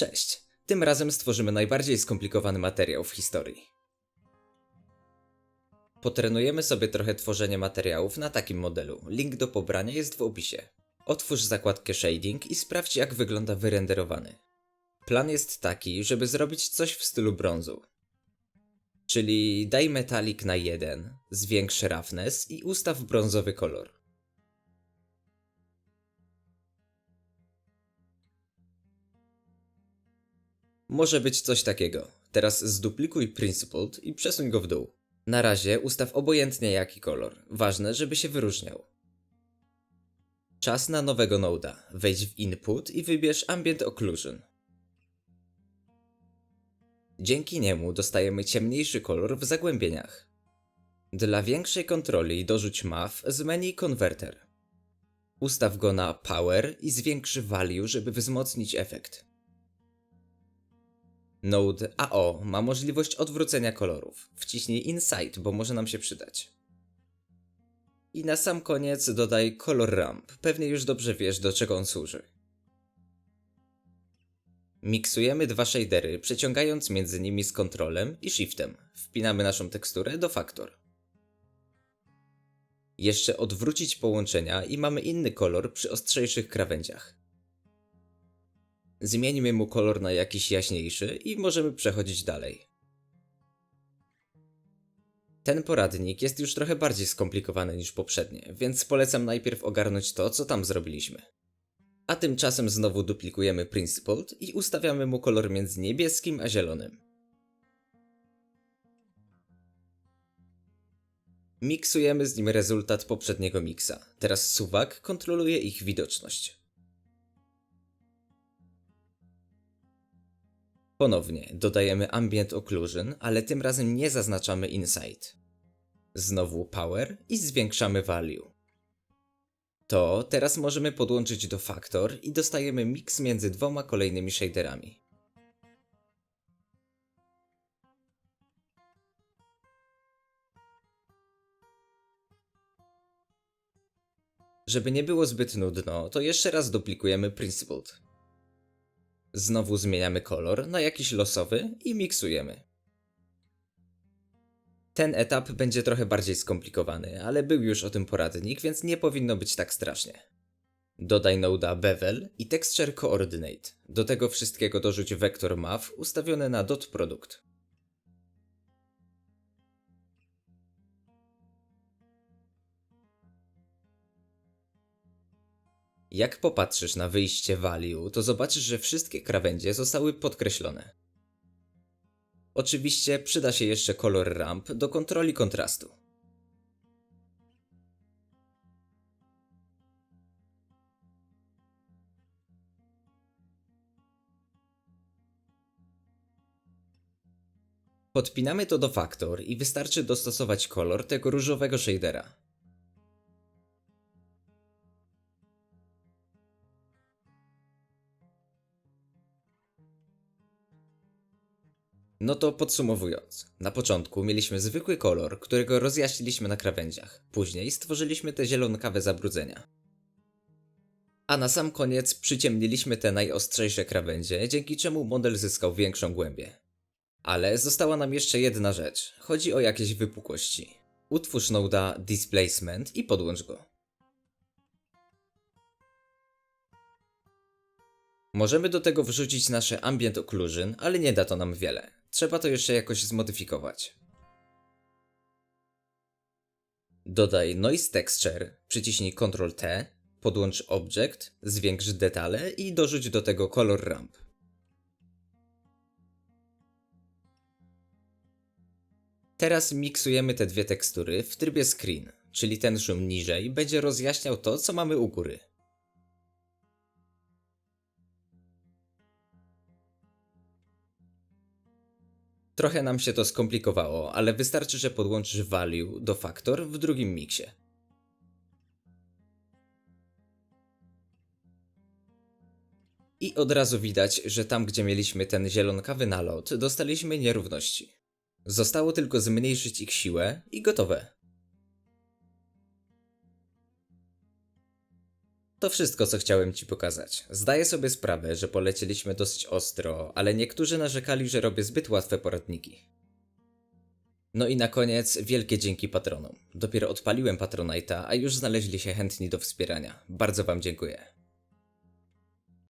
Cześć. Tym razem stworzymy najbardziej skomplikowany materiał w historii. Potrenujemy sobie trochę tworzenie materiałów na takim modelu. Link do pobrania jest w opisie. Otwórz zakładkę Shading i sprawdź jak wygląda wyrenderowany. Plan jest taki, żeby zrobić coś w stylu brązu. Czyli daj metalik na 1, zwiększ roughness i ustaw brązowy kolor. Może być coś takiego. Teraz zduplikuj Principled i przesuń go w dół. Na razie ustaw obojętnie jaki kolor. Ważne, żeby się wyróżniał. Czas na nowego noda. Wejdź w Input i wybierz Ambient Occlusion. Dzięki niemu dostajemy ciemniejszy kolor w zagłębieniach. Dla większej kontroli dorzuć MAF z menu Converter. Ustaw go na Power i zwiększ Value, żeby wzmocnić efekt. Node AO ma możliwość odwrócenia kolorów. Wciśnij Insight, bo może nam się przydać. I na sam koniec dodaj Color Ramp. Pewnie już dobrze wiesz, do czego on służy. Miksujemy dwa shadery, przeciągając między nimi z Ctrlem i Shiftem. Wpinamy naszą teksturę do Factor. Jeszcze odwrócić połączenia i mamy inny kolor przy ostrzejszych krawędziach. Zmieńmy mu kolor na jakiś jaśniejszy i możemy przechodzić dalej. Ten poradnik jest już trochę bardziej skomplikowany niż poprzednie, więc polecam najpierw ogarnąć to, co tam zrobiliśmy. A tymczasem znowu duplikujemy Principled i ustawiamy mu kolor między niebieskim a zielonym. Miksujemy z nim rezultat poprzedniego miksa. Teraz suwak kontroluje ich widoczność. Ponownie dodajemy Ambient Occlusion, ale tym razem nie zaznaczamy Insight. Znowu Power i zwiększamy Value. To teraz możemy podłączyć do Factor i dostajemy miks między dwoma kolejnymi shaderami. Żeby nie było zbyt nudno, to jeszcze raz duplikujemy Principled. Znowu zmieniamy kolor na jakiś losowy i miksujemy. Ten etap będzie trochę bardziej skomplikowany, ale był już o tym poradnik, więc nie powinno być tak strasznie. Dodaj noda bevel i texture coordinate. Do tego wszystkiego dorzuć vector math ustawiony na dot product. Jak popatrzysz na wyjście value, to zobaczysz, że wszystkie krawędzie zostały podkreślone. Oczywiście przyda się jeszcze kolor ramp do kontroli kontrastu. Podpinamy to do Factor i wystarczy dostosować kolor tego różowego shadera. No to podsumowując, na początku mieliśmy zwykły kolor, którego rozjaśniliśmy na krawędziach. Później stworzyliśmy te zielonkawe zabrudzenia. A na sam koniec przyciemniliśmy te najostrzejsze krawędzie, dzięki czemu model zyskał większą głębię. Ale została nam jeszcze jedna rzecz. Chodzi o jakieś wypukłości. Utwórz noda Displacement i podłącz go. Możemy do tego wrzucić nasze Ambient Occlusion, ale nie da to nam wiele. Trzeba to jeszcze jakoś zmodyfikować. Dodaj Noise Texture, przyciśnij Ctrl T, podłącz Object, zwiększ detale i dorzuć do tego Color Ramp. Teraz miksujemy te dwie tekstury w trybie screen, czyli ten szum niżej będzie rozjaśniał to, co mamy u góry. Trochę nam się to skomplikowało, ale wystarczy, że podłączysz value do factor w drugim miksie. I od razu widać, że tam gdzie mieliśmy ten zielonkawy nalot, dostaliśmy nierówności. Zostało tylko zmniejszyć ich siłę i gotowe. To wszystko, co chciałem Ci pokazać. Zdaję sobie sprawę, że polecieliśmy dosyć ostro, ale niektórzy narzekali, że robię zbyt łatwe poradniki. No i na koniec wielkie dzięki patronom. Dopiero odpaliłem Patronite'a, a już znaleźli się chętni do wspierania. Bardzo Wam dziękuję.